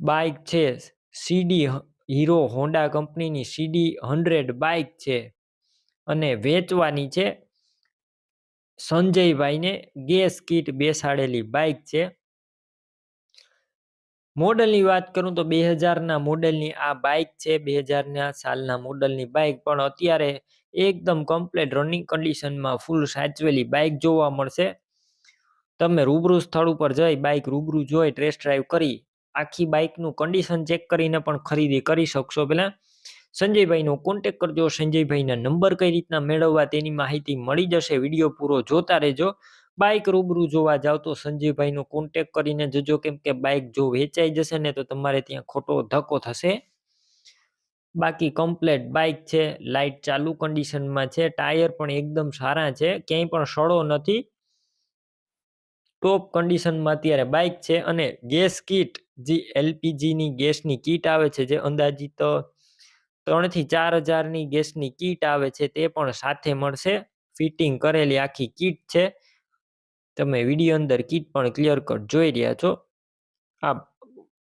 Bike છે, સીડી hero Honda કંપનીની સીડી hundred bike છે. અને વેચવાની છે, સંજયભાઈને ગેસ કીટ બેસાડેલી બાઇક છે. મોડલની વાત કરું તો બે હજારના મોડલની આ બાઇક છે, બે હજારના સાલના મોડલની બાઇક, પણ અત્યારે એકદમ કમ્પ્લેટ રનિંગ કન્ડિશનમાં ફૂલ સાચવેલી બાઇક જોવા મળશે. તમે રૂબરૂ સ્થળ ઉપર જઈ બાઇક રૂબરૂ જોઈ ટેસ્ટ ડ્રાઈવ કરી આખી બાઇકનું કન્ડિશન ચેક કરીને પણ ખરીદી કરી શકશો. પહેલાં સંજયભાઈનો કોન્ટેક કરજો. સંજયભાઈના નંબર કઈ રીતના મેળવવા તેની માહિતી મળી જશે. વીડિયો પૂરો જોતા રહેજો. બાઇક રૂબરૂ જોવા જાવ તો સંજયભાઈનો કોન્ટેક કરીને જજો. કેમ કે બાઇક જો વેચાઈ જશે ને તો તમારે ત્યાં ખોટો ધક્કો થશે. બાકી કમ્પ્લેટ બાઇક છે, લાઇટ ચાલુ કન્ડિશનમાં છે, ટાયર પણ એકદમ સારા છે, ક્યાંય પણ સડો નથી. ટોપ કન્ડિશનમાં અત્યારે બાઇક છે અને ગેસ કીટ જે એલપીજીની ગેસની કીટ આવે છે, જે અંદાજિત ત્રણથી ચાર હજારની ગેસની કીટ આવે છે, તે પણ સાથે મળશે. ફિટિંગ કરેલી આખી કીટ છે. તમે વીડિયો અંદર કીટ પણ ક્લિયર કટ જોઈ રહ્યા છો. આ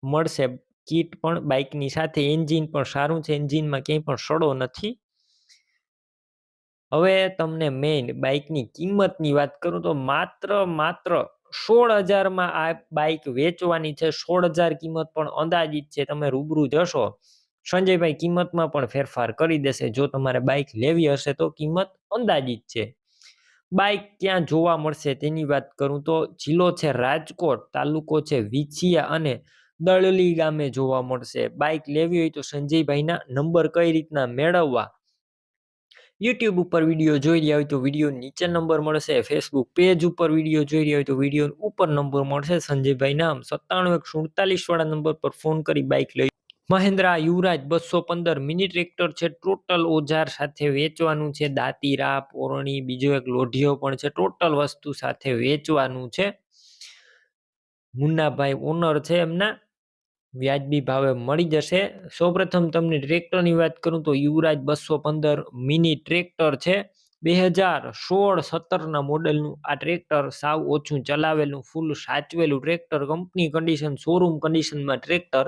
મળશે કીટ પણ બાઇકની સાથે. એન્જિન પણ સારું છે. એન્જિનમાં ક્યાંય પણ સડો નથી. હવે તમને મેઇન બાઇકની કિંમતની વાત કરું તો માત્ર માત્ર સોળ હજારમાં આ બાઇક વેચવાની છે. સોળ હજાર કિંમત પણ અંદાજિત છે. તમે રૂબરૂ જશો સંજયભાઈ કિંમતમાં પણ ફેરફાર કરી દેશે. જો તમારે બાઇક લેવી હશે તો કિંમત અંદાજિત છે. બાઇક ક્યાં જોવા મળશે તેની વાત કરું તો જિલ્લો છે રાજકોટ, તાલુકો છે વિછિયા અને દળલી ગામે જોવા મળશે. બાઇક લેવી હોય તો સંજયભાઈના નંબર કઈ રીતના મેળવવા? યુટ્યુબ ઉપર વીડિયો જોઈ રહ્યા હોય તો વીડિયો નીચે નંબર મળશે ફેસબુક પેજ ઉપર વીડિયો જોઈ રહ્યા હોય તો વીડિયો ઉપર નંબર મળશે. સંજયભાઈ નામ સત્તાણું એક સુડતાલીસ વાળા નંબર પર ફોન કરી બાઇક લઈ. મહેન્દ્રા યુવરાજ બસો પંદર મિની ટ્રેક્ટર છે. ટોટલ ઓજાર સાથે વેચવાનું છે. દાતીરા પોરણી બીજો એક લોઢિયો પણ છે. ટોટલ વસ્તુ સાથે વેચવાનું છે. મુન્નાભાઈ ઓનર છે એમના. વ્યાજબી ભાવે મળી જશે. સૌપ્રથમ તમને ટ્રેક્ટરની વાત કરું તો યુવરાજ બસો પંદર મિની ટ્રેક્ટર છે. બે હજાર સોળ સત્તરના મોડલનું આ ટ્રેક્ટર સાવ ઓછું ચલાવેલું ફૂલ સાચવેલું ટ્રેક્ટર. કંપની કન્ડિશન શોરૂમ કન્ડિશનમાં ટ્રેક્ટર.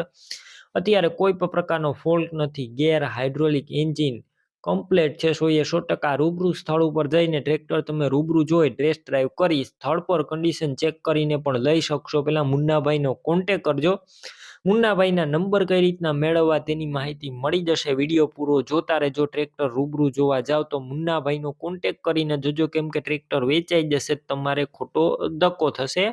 અત્યારે કોઈ પણ પ્રકારનો ફોલ્ટ નથી. ગેર હાઇડ્રોલિક એન્જિન કમ્પ્લેટ છે. સો એ સો ટકા રૂબરૂ સ્થળ ઉપર જઈને ટ્રેક્ટર તમે રૂબરૂ જોઈ ટેસ્ટ ડ્રાઈવ કરી, સ્થળ પર કન્ડિશન ચેક કરીને પણ લઈ શકશો. પહેલાં મુન્નાભાઈનો કોન્ટેક કરજો. મુન્નાભાઈના નંબર કઈ રીતના મેળવવા તેની માહિતી મળી જશે? વીડિયો પૂરો જોતા રહેજો. ટ્રેક્ટર રૂબરૂ જોવા જાઓ તો મુન્નાભાઈનો કોન્ટેક કરીને જોજો કેમ કે ટ્રેક્ટર વેચાઈ જશે, તમારે ખોટો ધક્કો થશે.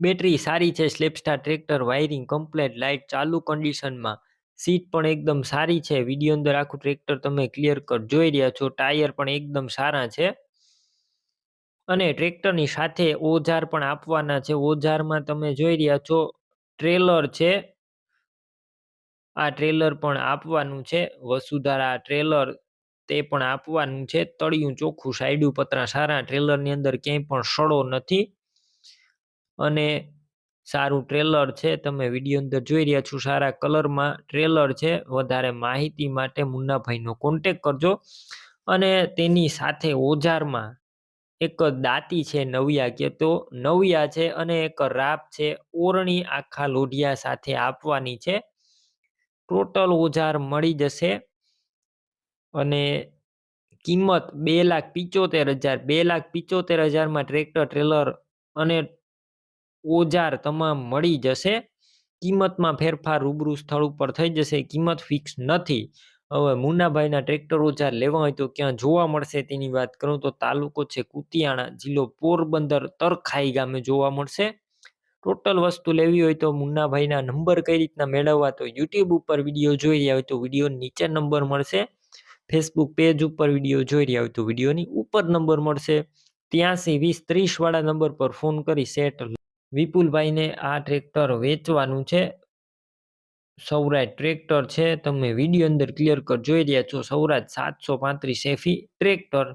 બેટરી સારી છે સ્લેપસ્ટાર ટ્રેક્ટર, વાયરિંગ કમ્પ્લેટ લાઇટ ચાલુ કન્ડિશનમાં સીટ પણ એકદમ સારી છે. વીડિયો અંદર આખું ટ્રેક્ટર તમે ક્લિયર કર, જોઈ રહ્યા છો. ટાયર પણ એકદમ સારા છે. અને ટ્રેક્ટરની સાથે ઓજાર પણ આપવાના છે. ઓજારમાં તમે જોઈ રહ્યા છો ટ્રેલર છે. આ ટ્રેલર પણ આપવાનું છે. વસુધારા ટ્રેલર તે પણ આપવાનું છે. તળિયું ચોખ્ખું સાઈડું પતરા સારા. ટ્રેલરની અંદર ક્યાંય પણ સડો નથી. અને સારું ટ્રેલર છે. તમે વીડિયો અંદર જોઈ રહ્યા છો સારા કલરમાં. ટ્રેલર છે. વધારે માહિતી માટે મુન્નાભાઈનો કોન્ટેક કરજો. અને તેની સાથે ઓજારમાં એક દાતી છે, નવિયા કે તો નવિયા છે અને એક રાપ છે, ઓરણી આખા લોઢિયા સાથે આપવાની છે. ટોટલ ઓજાર મળી જશે અને કિંમત બે લાખ પિચોતેર હજાર. બે લાખ પિચોતેર હજારમાં ટ્રેક્ટર, ટ્રેલર અને ઓજાર તમામ મળી જશે. કિંમતમાં ફેરફાર રૂબરૂ સ્થળ ઉપર થઈ જશે. કિંમત ફિક્સ નથી. હવે મુન્નાભાઈના ટ્રેક્ટર ઓજાર લેવા હોય તો ક્યાં જોવા મળશે તેની વાત કરું તો તાલુકો છે કુતિયાણા, જિલ્લો પોરબંદર, તરખાઈ ગામે જોવા મળશે. ટોટલ વસ્તુ લેવી હોય તો મુન્નાભાઈના નંબર કઈ રીતના મેળવવા તો યુટ્યુબ ઉપર વીડિયો જોઈ રહ્યા હોય તો વીડિયો નીચે નંબર મળશે. ફેસબુક પેજ ઉપર વીડિયો જોઈ રહ્યા હોય તો વિડીયોની ઉપર નંબર મળશે. ત્યાંસી વીસ ત્રીસ વાળા નંબર પર ફોન કરી સેટ વિપુલભાઈને આ ટ્રેક્ટર વેચવાનું છે. સૌરાજ ટ્રેક્ટર છે, તમે વીડિયો અંદર ક્લિયર કર, જોઈ રહ્યા છો સૌરાજ સાતસો પાંત્રીસ એફી ટ્રેક્ટર.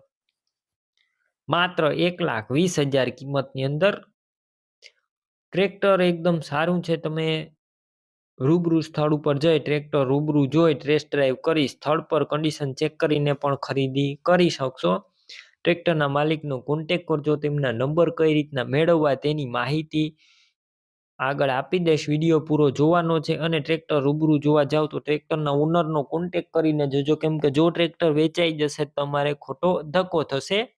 માત્ર એક લાખ વીસ હજાર કિંમતની અંદર ટ્રેક્ટર એકદમ સારું છે, તમે રૂબરૂ સ્થળ ઉપર જઈ, ટ્રેક્ટર રૂબરૂ જોઈ ટેસ્ટ ડ્રાઈવ કરી, સ્થળ પર કન્ડિશન ચેક કરીને પણ ખરીદી કરી શકશો. ટ્રેક્ટરના માલિકનો કોન્ટેક કરજો, તેમના નંબર કઈ રીતના મેળવવા તેની માહિતી આગળ આપી દઈશ. વીડિયો પૂરો જોવાનો છે અને ટ્રેક્ટર રૂબરૂ જોવા જાવ તો ટ્રેક્ટરના ઓનરનો કોન્ટેક કરીને જજો. કેમ કે જો ટ્રેક્ટર વેચાઈ જશે તમારે ખોટો ધક્કો થશે.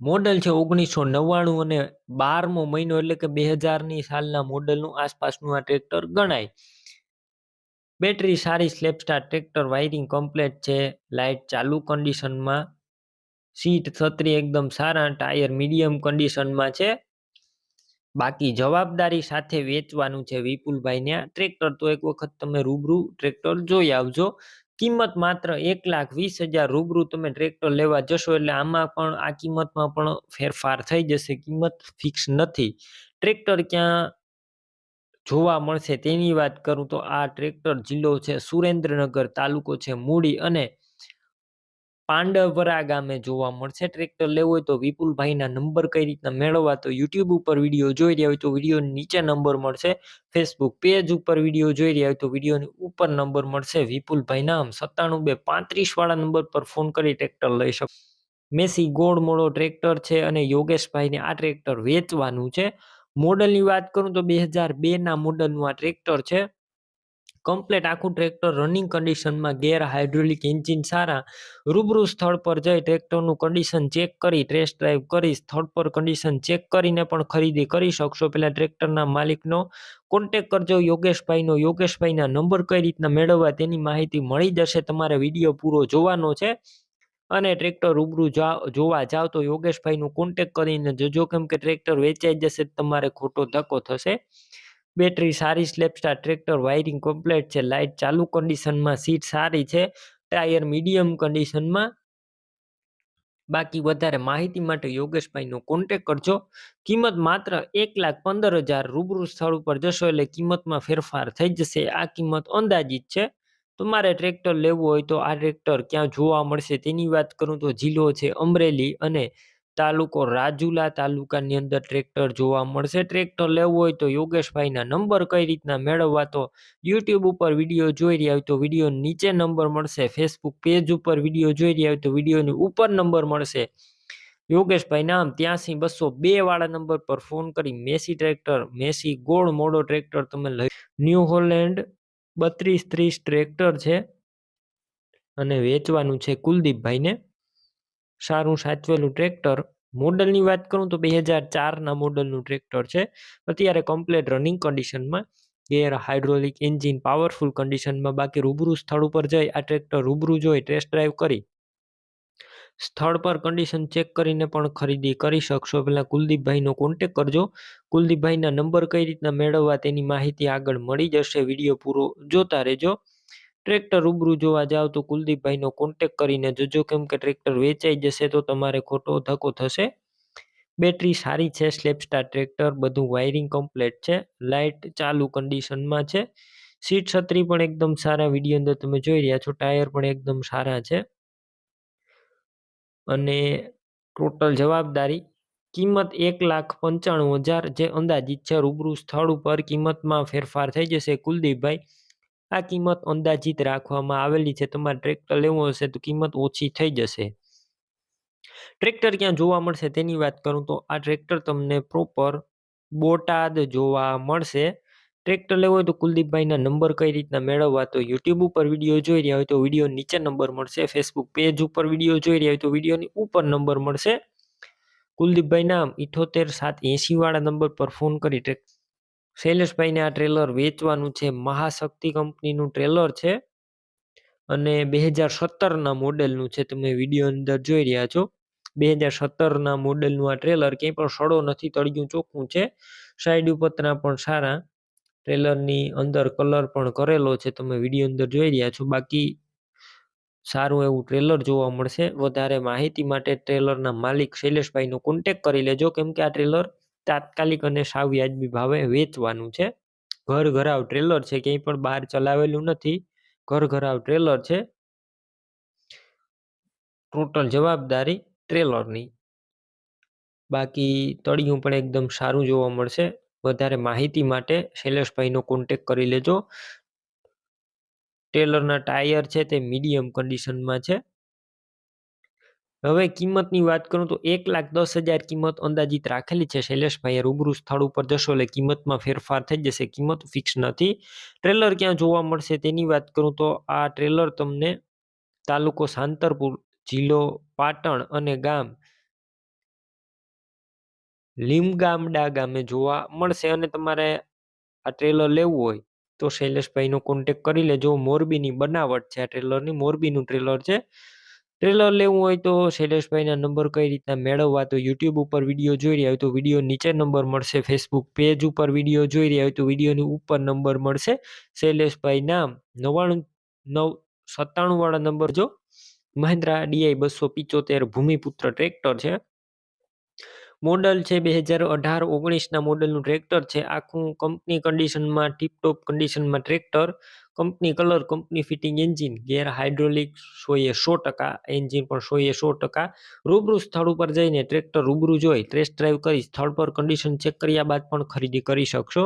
મોડલ છે ઓગણીસો નવ્વાણું અને બારમો મહિનો એટલે કે બે હજારની સાલના મોડલનું આસપાસનું આ ટ્રેક્ટર ગણાય. બેટરી સારી સ્લેપસ્ટાર ટ્રેક્ટર, વાયરિંગ કમ્પ્લેટ છે. લાઇટ ચાલુ કન્ડિશનમાં સીટ છત્રી એકદમ સારા, ટાયર મીડિયમ કન્ડિશનમાં છે. બાકી જવાબદારી સાથે વેચવાનું છે. વિપુલભાઈને ટ્રેક્ટર તો એક વખત તમે રૂબરૂ ટ્રેક્ટર જોઈ આવજો. કિંમત માત્ર એક લાખ વીસ હજાર રૂબરૂ તમે ટ્રેક્ટર લેવા જશો એટલે આમાં પણ, આ કિંમતમાં પણ ફેરફાર થઈ જશે. કિંમત ફિક્સ નથી. ટ્રેક્ટર ક્યાં જોવા મળશે તેની વાત કરું તો આ ટ્રેક્ટર જિલ્લો છે સુરેન્દ્રનગર, તાલુકો છે મૂડી અને પાંડવરા ગામે જોવા મળશે. ટ્રેક્ટર લેવું હોય તો વિપુલભાઈના નંબર કઈ રીતના મેળવવા તો યુટ્યુબ ઉપર વીડિયો જોઈ રહ્યા હોય તો વીડિયો નીચે નંબર મળશે. ફેસબુક પેજ ઉપર વીડિયો જોઈ રહ્યા હોય તો વિડીયોની ઉપર નંબર મળશે. વિપુલભાઈના આમ સત્તાણું બે પાંત્રીસ વાળા નંબર પર ફોન કરી ટ્રેક્ટર લઈ શકો, મેસી ગોળ મોડો ટ્રેક્ટર છે અને યોગેશભાઈને આ ટ્રેક્ટર વેચવાનું છે. મોડલની વાત કરું તો બે હજાર બેના મોડલનું આ ટ્રેક્ટર છે. કમ્પ્લેટ આખું ટ્રેક્ટર રનિંગ કન્ડિશનમાં ગેર હાઇડ્રોલિક એન્જિન સારા રૂબરૂ સ્થળ પર જઈ ટ્રેક્ટરનું કન્ડિશન ચેક કરી ટેસ્ટ ડ્રાઈવ કરી, સ્થળ પર કન્ડિશન ચેક કરીને પણ ખરીદી કરી શકશો. પહેલાં ટ્રેક્ટરના માલિકનો કોન્ટેક કરજો, યોગેશભાઈનો. યોગેશભાઈના નંબર કઈ રીતના મેળવવા તેની માહિતી મળી જશે. તમારે વીડિયો પૂરો જોવાનો છે અને ટ્રેક્ટર રૂબરૂ જોવા જાઓ તો યોગેશભાઈનું કોન્ટેક કરીને જજો. કેમ કે ટ્રેક્ટર વેચાઈ જશે તમારે ખોટો ધક્કો થશે. બેટરી સારી સ્લેપસ્ટાર ટ્રેક્ટર વાયરિંગ કમ્પ્લેટ છે લાઇટ ચાલુ કન્ડિશનમાં સીટ સારી છે ટાયર મીડિયમ કન્ડિશનમાં બાકી વધારે માહિતી માટે યોગેશભાઈનો કોન્ટેક કરજો. કિંમત માત્ર એક લાખ પંદર હજાર રૂબરૂ સ્થળ ઉપર જશો એટલે કિંમતમાં ફેરફાર થઈ જશે. આ કિંમત અંદાજિત છે. તમારે ટ્રેક્ટર લેવું હોય તો આ ટ્રેક્ટર ક્યાં જોવા મળશે તેની વાત કરું તો જિલ્લો છે, અમરેલી અને તાલુકો રાજુલા તાલુકાની અંદર ટ્રેક્ટર જોવા મળશે. ટ્રેક્ટર લેવું હોય તો યોગેશભાઈના નંબર કઈ રીતના મેળવવા તો યુટ્યુબ ઉપર વીડિયો જોઈ રહ્યા હોય તો વીડિયો નીચે નંબર મળશે. ફેસબુક પેજ ઉપર વીડિયો જોઈ રહ્યા હોય તો વિડીયોની ઉપર નંબર મળશે. યોગેશભાઈ નામ ત્યાંસી બસો બે વાળા નંબર પર ફોન કરી મેસી ટ્રેક્ટર મેસી ગોળ મોડો ટ્રેક્ટર તમે લઈ ન્યૂ હોલેન્ડ બત્રીસ ત્રીસ ટ્રેક્ટર છે અને વેચવાનું છે કુલદીપભાઈને. સારું સાચવેલું ટ્રેક્ટર. મોડલની વાત કરું તો બે હજાર ચારના મોડલનું ટ્રેક્ટર છે. અત્યારે કમ્પ્લેટ રનિંગ કન્ડિશનમાં ગેર હાઇડ્રોલિક એન્જિન પાવરફુલ કન્ડિશનમાં બાકી રૂબરૂ સ્થળ ઉપર જઈ આ ટ્રેક્ટર રૂબરૂ જોઈ ટેસ્ટ ડ્રાઈવ કરી. સ્થળ પર કન્ડિશન ચેક કરીને પણ ખરીદી કરી શકશો. પહેલાં કુલદીપભાઈનો કોન્ટેક કરજો. કુલદીપભાઈના નંબર કઈ રીતના મેળવવા તેની માહિતી આગળ મળી જશે. વીડિયો પૂરો જોતા રહેજો. ટ્રેક્ટર રૂબરૂ જોવા જાઓ તો કુલદીપભાઈનો કોન્ટેક કરીને જોજો કેમ કે ટ્રેક્ટર વેચાઈ જશે તો તમારે ખોટો ધક્કો થશે. બેટરી સારી છે, સ્લેપસ્ટાર ટ્રેક્ટર, બધું વાયરિંગ કમ્પ્લેટ છે લાઇટ ચાલુ કન્ડિશનમાં છે. સીટ છત્રી પણ એકદમ સારા વીડિયો અંદર તમે જોઈ રહ્યા છો, ટાયર પણ એકદમ સારા છે. અને ટોટલ જવાબદારી, કિંમત એક લાખ પંચાણું હજાર, જે અંદાજિત છે, રૂબરૂ સ્થળ ઉપર કિંમતમાં ફેરફાર થઈ જશે કુલદીપભાઈ. આ કિંમત અંદાજિત રાખવામાં આવેલી છે. તમારે ટ્રેક્ટર લેવું હશે તો કિંમત ઓછી થઈ જશે. ટ્રેક્ટર ક્યાં જોવા મળશે તેની વાત કરું તો આ ટ્રેક્ટર તમને પ્રોપર બોટાદ જોવા મળશે. ટ્રેક્ટર લેવો હોય તો કુલદીપભાઈના નંબર કઈ રીતના મેળવવા તો યુટ્યુબ ઉપર વીડિયો જોઈ રહ્યા હોય તો વીડિયો નીચે નંબર મળશે. ફેસબુક પેજ ઉપર વીડિયો જોઈ રહ્યા હોય તો વિડીયોની ઉપર નંબર મળશે. કુલદીપભાઈના ઇઠોતેર સાત એંસી વાળા નંબર પર ફોન કરી શૈલેષભાઈને આ ટ્રેલર વેચવાનું છે. મહાશક્તિ કંપનીનું ટ્રેલર છે અને બે હજાર સત્તરના મોડેલનું છે. તમે વીડિયો અંદર જોઈ રહ્યા છો. બે હજાર સત્તરના મોડેલનું આ ટ્રેલર ક્યાંય પણ સડો નથી, તળિયું ચોખ્ખું છે. સાઈડ ઉપરના પણ સારા ટ્રેલરની અંદર કલર પણ કરેલો છે. તમે વીડિયો અંદર જોઈ રહ્યા છો. બાકી સારું એવું ટ્રેલર જોવા મળશે. વધારે માહિતી માટે ટ્રેલરના માલિક શૈલેષભાઈનો કોન્ટેક કરી લેજો. કેમ કે આ ટ્રેલર તાત્કાલિક અને સાવ વ્યાજબી ભાવે વેચવાનું છે. ઘર ઘરાવ ટ્રેલર છે, ક્યાંય પણ બહાર ચલાવેલું નથી. ઘર ઘરાવ ટ્રેલર છે. ટોટલ જવાબદારી ટ્રેલરની બાકી તળિયું પણ એકદમ સારું જોવા મળશે. વધારે માહિતી માટે શૈલેષભાઈનો કોન્ટેક કરી લેજો. ટ્રેલરના ટાયર છે તે મીડિયમ કન્ડિશનમાં છે. હવે કિંમતની વાત કરું તો એક લાખ દસ હજાર કિંમત અંદાજિત રાખેલી છે. શૈલેષભાઈએ રૂબરૂ સ્થળ ઉપર જશો એટલે કિંમતમાં ફેરફાર થઈ જશે. કિંમત ફિક્સ નથી. ટ્રેલર ક્યાં જોવા મળશે તેની વાત કરું તો આ ટ્રેલર તમને તાલુકો સાંતરપુર, જિલ્લો પાટણ અને ગામ લીમગામડા ગામે જોવા મળશે અને તમારે આ ટ્રેલર લેવું હોય તો શૈલેષભાઈનો કોન્ટેક કરી લેજો. મોરબીની બનાવટ છે આ ટ્રેલરની. મોરબીનું ટ્રેલર છે. ટ્રેલર લેવું હોય તો શૈલેષભાઈના નંબર કઈ રીતના મેળવવા તો યુટ્યુબ ઉપર વીડિયો જોઈ રહ્યા હોય તો વીડિયો નીચે નંબર મળશે. ફેસબુક પેજ ઉપર વીડિયો જોઈ રહ્યા હોય તો વિડીયોની ઉપર નંબર મળશે. શૈલેષભાઈના નવાણું નવ સત્તાણુંવાળા નંબર જો મહિન્દ્રા ડીઆઈ બસો પિચોતેર ભૂમિપુત્ર ટ્રેક્ટર છે. મોડલ છે બે હજાર અઢાર ઓગણીસના મોડલનું ટ્રેક્ટર છે. આખું કંપની કન્ડિશનમાં ટીપટોપ કન્ડિશનમાં tractor, company colour, company fitting engine, gear hydraulic સોએ સો ટકા, એન્જિન પણ સોએ સો ટકા. રૂબરૂ સ્થળ ઉપર જઈને ટ્રેક્ટર રૂબરૂ જોઈ, ટેસ્ટ ડ્રાઈવ કરી, સ્થળ પર કન્ડિશન ચેક કર્યા બાદ પણ ખરીદી કરી શકશો.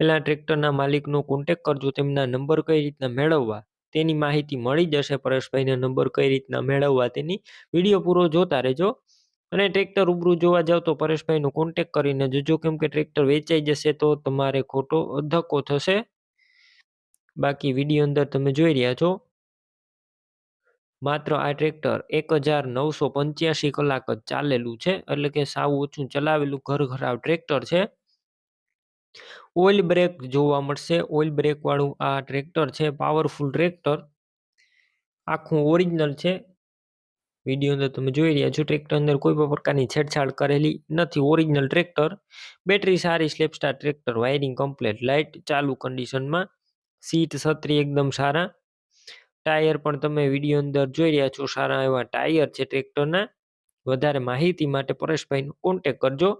પહેલાં ટ્રેક્ટરના માલિકનો કોન્ટેક કરજો, તેમના નંબર કઈ રીતના મેળવવા, તેની માહિતી મળી જશે. પરેશભાઈના નંબર કઈ રીતના મેળવવા, તેની વીડિયો પૂરો જોતા રહેજો. અને ટ્રેક્ટર રૂબરૂ જોવા જાવ તો પરેશભાઈનો કોન્ટેક કરીને જોજો કેમ કે ટ્રેક્ટર વેચાઈ જશે તો તમારે ખોટો ધક્કો થશે. બાકી વીડિયો અંદર તમે જોઈ રહ્યા છો. માત્ર આ ટ્રેક્ટર એક હજાર નવસો પંચ્યાસી કલાક જ ચાલેલું છે, એટલે કે સાવ ઓછું ચલાવેલું ઘર ઘરાવ ટ્રેક્ટર છે. ઓઇલ બ્રેક જોવા મળશે, ઓઇલ બ્રેકવાળું આ ટ્રેક્ટર છે, પાવરફુલ ટ્રેક્ટર. આખું ઓરિજિનલ છે વીડિયો અંદર તમે જોઈ રહ્યા છો, ટ્રેક્ટર અંદર કોઈ પણ પ્રકારની છેડછાડ કરેલી નથી. ઓરિજિનલ ટ્રેક્ટર બેટરી સારી self start tractor wiring complete light ચાલુ કન્ડિશનમાં સીટ છત્રી એકદમ સારા. ટાયર પણ તમે વીડિયો અંદર જોઈ રહ્યા છો, સારા એવા ટાયર છે ટ્રેક્ટરના વધારે માહિતી માટે પરેશભાઈનો કોન્ટેક કરજો.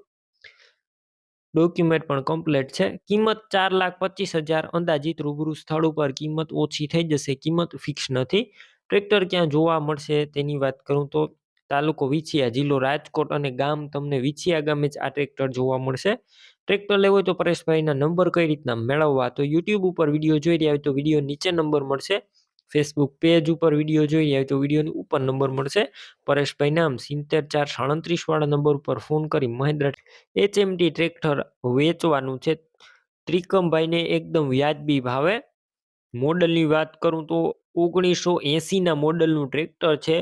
ડોક્યુમેન્ટ પણ કમ્પ્લીટ છે. કિંમત ચાર લાખ પચીસ હજાર અંદાજિત રૂબરૂ સ્થળ ઉપર કિંમત ઓછી થઈ જશે, કિંમત ફિક્સ નથી. ટ્રેક્ટર ક્યાં જોવા મળશે તેની વાત કરું તો તાલુકો વિછિયા, જિલ્લો રાજકોટ અને ગામ તમને વિછિયા ગામે જ આ ટ્રેક્ટર જોવા મળશે. ટ્રેક્ટર લેવો હોય તો પરેશભાઈના નંબર કઈ રીતના મેળવવા? તો યુટ્યુબ ઉપર વીડિયો જોઈ રહ્યા હોય તો વીડિયો નીચે નંબર મળશે. ફેસબુક પેજ ઉપર વીડિયો જોઈ રહ્યા હોય તો વિડીયોની ઉપર નંબર મળશે. પરેશભાઈ નામ સિત્તેર ચાર સાડત્રીસ વાળા નંબર ઉપર ફોન કરી મહેન્દ્ર એચએમટી ટ્રેક્ટર વેચવાનું છે. ત્રિકમભાઈને એકદમ વ્યાજબી ભાવે. મોડલની વાત કરું તો ઓગણીસો એંસીના મોડલનું ટ્રેક્ટર છે.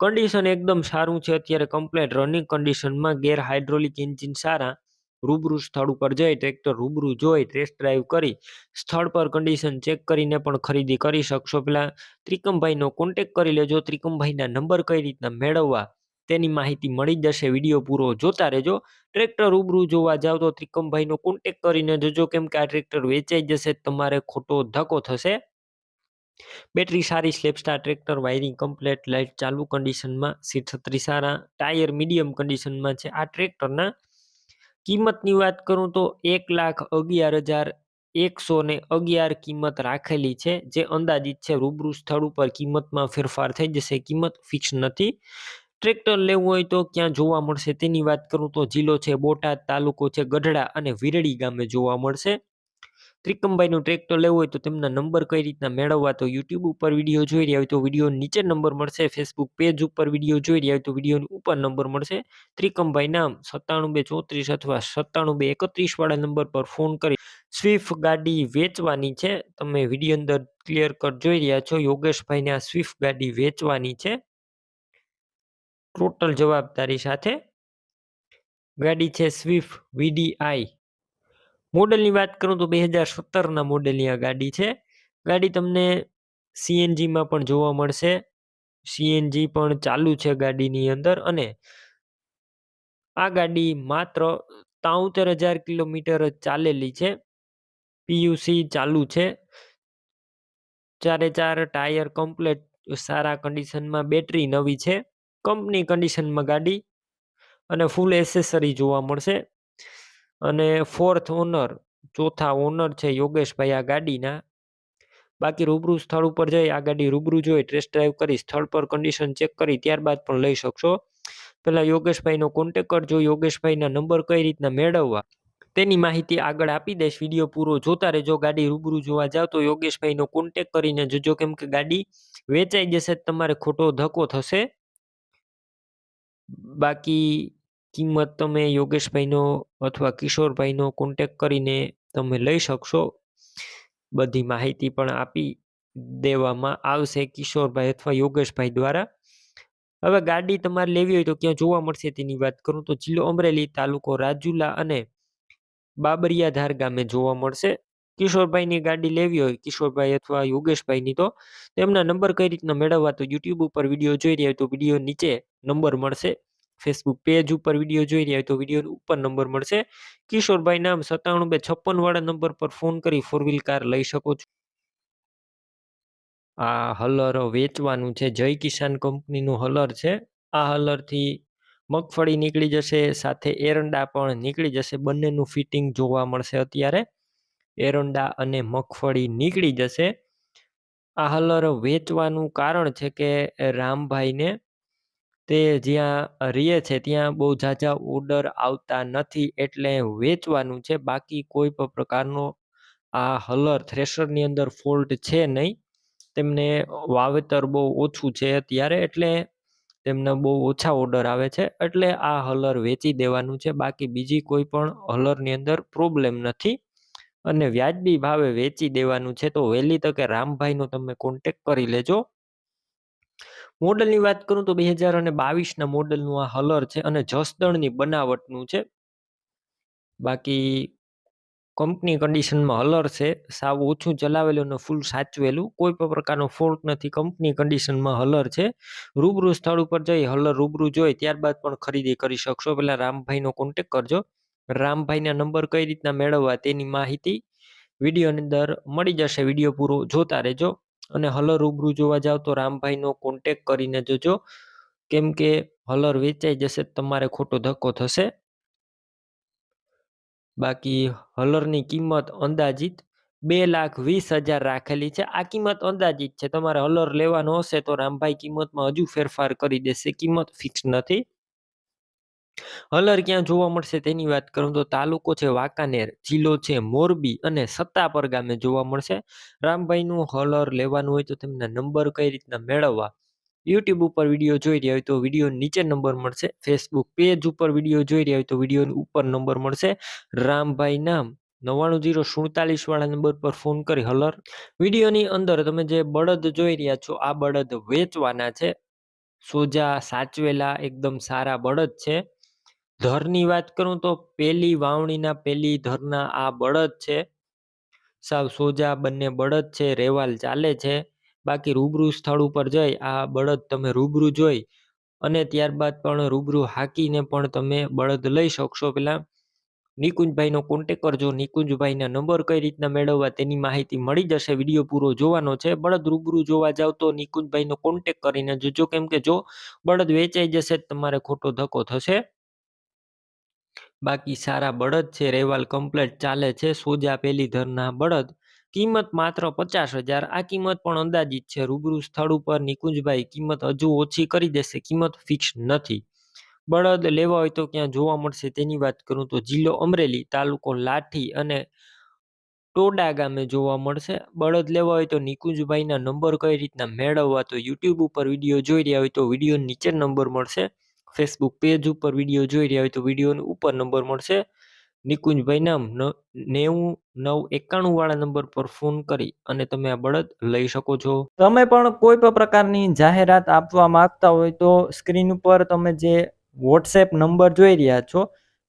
કન્ડિશન એકદમ સારું છે. અત્યારે કમ્પ્લેટ રનિંગ કન્ડિશનમાં ગેર હાઇડ્રોલિક એન્જિન સારા. રૂબરૂ સ્થળ ઉપર જઈ ટ્રેક્ટર રૂબરૂ જોઈ ટેસ્ટ ડ્રાઈવ કરી સ્થળ પર કન્ડિશન ચેક કરીને પણ ખરીદી કરી શકશો. પેલા ત્રિકમભાઈનો કોન્ટેક કરી લેજો. ત્રિકમભાઈના નંબર કઈ રીતના મેળવવા તેની માહિતી મળી જશે. વીડિયો પૂરો જોતા રહેજો. ટ્રેક્ટર રૂબરૂ જોવા જાવ તો ત્રિકમભાઈનો કોન્ટેક કરીને જોજો. કેમ કે આ ટ્રેક્ટર વેચાઈ જશે, તમારે ખોટો ધક્કો થશે. બેટરી સારી, સ્લેપસ્ટાર, ટ્રેક્ટર, વાયરિંગ કમ્પ્લેટ લાઇટ ચાલુ કન્ડિશનમાં, સીટ છત્રી સારા, ટાયર મીડિયમ કન્ડિશનમાં છે. આ ટ્રેક્ટરના કિંમતની વાત કરું તો એક લાખ અગિયાર હજાર એકસો ને અગિયાર કિંમત રાખેલી છે, જે અંદાજિત છે રૂબરૂ સ્થળ ઉપર કિંમતમાં ફેરફાર થઈ જશે. કિંમત ફિક્સ નથી. ટ્રેક્ટર લેવું હોય તો ક્યાં જોવા મળશે તેની વાત કરું તો જિલ્લો છે, બોટાદ તાલુકો છે, ગઢડા અને વિરડી ગામે જોવા મળશે. ત્રિકમભાઈનું ટ્રેક્ટર લેવું હોય તો તેમના નંબર કઈ રીતના મેળવવા? તો યુટ્યુબ ઉપર વીડિયો જોઈ રહ્યા હોય તો વીડિયો નીચે નંબર મળશે. ફેસબુક પેજ ઉપર વીડિયો જોઈ રહ્યા હોય તો વિડીયોની ઉપર નંબર મળશે. ત્રિકમભાઈ નામ સત્તાણું બે ચોત્રીસ અથવા સત્તાણું બે એકત્રીસ વાળા નંબર પર ફોન કરી સ્વિફ્ટ ગાડી વેચવાની છે. તમે વીડિયો અંદર ક્લિયર કટ જોઈ રહ્યા છો. યોગેશભાઈને આ સ્વિફ્ટ ગાડી વેચવાની છે. ટોટલ જવાબદારી સાથે ગાડી છે સ્વિફ્ટ વીડીઆઈ મોડલની વાત કરું તો બે હજાર સત્તરના મોડલની આ ગાડી છે. ગાડી તમને સીએનજીમાં પણ જોવા મળશે. સીએનજી પણ ચાલુ છે ગાડીની અંદર અને આ ગાડી માત્ર તાઉતેર હજાર કિલોમીટર ચાલેલી છે. પીયુસી ચાલુ છે. ચારે ચાર ટાયર કમ્પ્લેટ સારા કન્ડિશનમાં બેટરી નવી છે. કંપની કન્ડિશનમાં ગાડી અને ફૂલ એસેસરી જોવા મળશે. અને ફોર્થ ઓનર ચોથા ઓનર છે યોગેશભાઈ આ ગાડીના. બાકી રૂબરૂ સ્થળ ઉપર જઈ, આ ગાડી રૂબરૂ જોઈ ટેસ્ટ ડ્રાઈવ કરી, સ્થળ પર કન્ડિશન ચેક કરી, ત્યારબાદ પણ લઈ શકશો. પહેલાં યોગેશભાઈનો કોન્ટેક કરજો, યોગેશભાઈના નંબર કઈ રીતના મેળવવા, તેની માહિતી આગળ આપી દઈશ, વીડિયો પૂરો જોતા રહેજો, ગાડી રૂબરૂ જોવા જાવ તો યોગેશભાઈનો કોન્ટેક કરીને જોજો કેમ કે ગાડી વેચાઈ જશે, તમારે ખોટો ધક્કો થશે. બાકી કિંમત તમે યોગેશભાઈનો અથવા કિશોરભાઈનો કોન્ટેક કરીને તમે લઈ શકશો. બધી માહિતી પણ આપી દેવામાં આવશે કિશોરભાઈ અથવા યોગેશભાઈ દ્વારા. હવે ગાડી તમારે લેવી હોય તો ક્યાં જોવા મળશે તેની વાત કરું તો જિલ્લો અમરેલી, તાલુકો રાજુલા અને બાબરિયાધાર ગામે જોવા મળશે. કિશોરભાઈની ગાડી લેવી હોય, કિશોરભાઈ અથવા યોગેશભાઈની તો તેમના નંબર કઈ રીતના મેળવવા તો યુટ્યુબ ઉપર વીડિયો જોઈ રહ્યા હોય તો વીડિયો નીચે નંબર મળશે. ફેસબુક પેજ ઉપર વીડિયો જોઈ રહ્યા હોય તો વીડિયો ઉપર નંબર મળશે. કિશોરભાઈ નામ સત્તાણું બે છપ્પન વાળા નંબર પર ફોન કરી ફોર વ્હીલ કાર લઈ શકો છો. આ હલર વેચવાનું છે. જય કિસાન કંપનીનું હલર છે. આ હલરથી મગફળી નીકળી જશે, સાથે એરંડા પણ નીકળી જશે. બંનેનું ફિટિંગ જોવા મળશે અત્યારે. એરંડા અને મગફળી નીકળી જશે. આ હલર વેચવાનું કારણ છે કે રામભાઈને તે જ્યાં રહે છે, ત્યાં બહુ ઝાઝા ઓર્ડર આવતા નથી એટલે વેચવાનું છે. બાકી કોઈ પણ પ્રકારનો આ હલર થ્રેશરની અંદર ફોલ્ટ છે નહીં. તેમને વાવેતર બહુ ઓછું છે અત્યારે એટલે તેમને બહુ ઓછા ઓર્ડર આવે છે એટલે આ હલર વેચી દેવાનું છે. બાકી બીજી કોઈ પણ હલરની અંદર પ્રોબ્લેમ નથી. અને વ્યાજબી ભાવે વેચી દેવાનું છે તો વહેલી તકે રામભાઈનો તમે કોન્ટેક કરી લેજો. મોડલની વાત કરું તો બે હજાર અને બાવીસના મોડલનું આ હલર છે અને જસદણની બનાવટનું છે. બાકી કંપની કન્ડિશનમાં હલર છે, સાવ ઓછું ચલાવેલું અને ફૂલ સાચવેલું, કોઈ પણ પ્રકારનો ફોલ્ટ નથી, કંપની કન્ડિશનમાં હલર છે. રૂબરૂ સ્થળ ઉપર જઈ હલર રૂબરૂ જોઈ, ત્યારબાદ પણ ખરીદી કરી શકશો. પહેલાં રામભાઈનો કોન્ટેક કરજો. રામભાઈના નંબર કઈ રીતના મેળવવા તેની માહિતી વિડીયોની અંદર મળી જશે. વીડિયો પૂરો જોતા રહેજો. અને હલર રૂબરૂ જોવા જાવ તો રામભાઈનો કોન્ટેક કરીને જોજો. કેમ કે હલર વેચાઈ જશે તમારે ખોટો ધક્કો થશે. બાકી હલરની કિંમત અંદાજિત બે લાખ વીસ હજાર રાખેલી છે. આ કિંમત અંદાજિત છે. તમારે હલર લેવાનો હશે તો રામભાઈ કિંમતમાં હજુ ફેરફાર કરી દેશે. કિંમત ફિક્સ નથી. હલર ક્યાં જોવા મળશે તેની વાત કરું તો તાલુકો છે વાંકાનેર, જિલ્લો છે મોરબી અને સત્તાપર ગામે જોવા મળશે. રામભાઈનું હલર લેવાનું હોય તો તેમના નંબર કઈ રીતના મેળવવા? યુટ્યુબ ઉપર વીડિયો જોઈ રહ્યા હોય તો વીડિયો નીચે નંબર મળશે. ફેસબુક પેજ ઉપર વીડિયો જોઈ રહ્યા હોય તો વીડિયો ઉપર નંબર મળશે. રામભાઈ નામ નવ્વાણું જીરો સુડતાલીસ વાળા નંબર પર ફોન કરી હલર. વિડીયોની અંદર તમે જે બળદ જોઈ રહ્યા છો આ બળદ વેચવાના છે. સોજા સાચવેલા, એકદમ સારા બળદ છે. ધરની વાત કરું તો પેલી વાવણીના, પેલી ધરના આ બળદ છે. સાવ સોજા બંને બળદ છે, રેવાલ ચાલે છે. બાકી રૂબરૂ સ્થળ ઉપર જઈ, આ બળદ તમે રૂબરૂ જોઈ અને ત્યારબાદ પણ રૂબરૂ હાકીને પણ તમે બળદ લઈ શકશો. પેલા નિકુંજભાઈનો કોન્ટેક કરજો. નિકુંજભાઈના નંબર કઈ રીતના મેળવવા તેની માહિતી મળી જશે. વીડિયો પૂરો જોવાનો છે. બળદ રૂબરૂ જોવા જાવ તો નિકુંજભાઈનો કોન્ટેક કરીને જોજો. કેમ કે જો બળદ વેચાઈ જશે તમારે ખોટો ધક્કો થશે. બાકી સારા બળદ છે, રહેવાલ કમ્પ્લેટ ચાલે છે, સોજા પેલી ધરના બળદ. કિંમત માત્ર પચાસ હજાર, આ કિંમત પણ અંદાજિત છે. રૂબરૂ સ્થળ ઉપર નિકુંજભાઈ કિંમત હજુ ઓછી કરી દેશે, કિંમત ફિક્સ નથી. બળદ લેવા હોય તો ક્યાં જોવા મળશે તેની વાત કરું તો જિલ્લો અમરેલી તાલુકો લાઠી અને ટોડા ગામે જોવા મળશે. બળદ લેવા હોય તો નિકુંજભાઈના નંબર કઈ રીતના મેળવવા તો યુટ્યુબ ઉપર વીડિયો જોઈ રહ્યા હોય તો વીડિયો નીચે નંબર મળશે. ફેસબુક પેજ ઉપર વીડિયો જોઈ રહ્યા હોય તો વિડીયોનો ઉપર નંબર મળશે. નિકુંજભાઈ નામ નેવું, નવ, એકાણું વાળા નંબર પર ફોન કરી અને તમે આ બળદ લઈ શકો છો. તમે પણ કોઈ પણ પ્રકારની જાહેરાત આપવા માંગતા હોય તો સ્ક્રીન ઉપર તમે જે વોટ્સએપ નંબર જોઈ રહ્યા છો,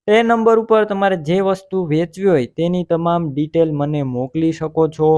તે નંબર ઉપર તમારે જે વસ્તુ વેચવી હોય તેની તમામ ડિટેલ મને મોકલી શકો છો.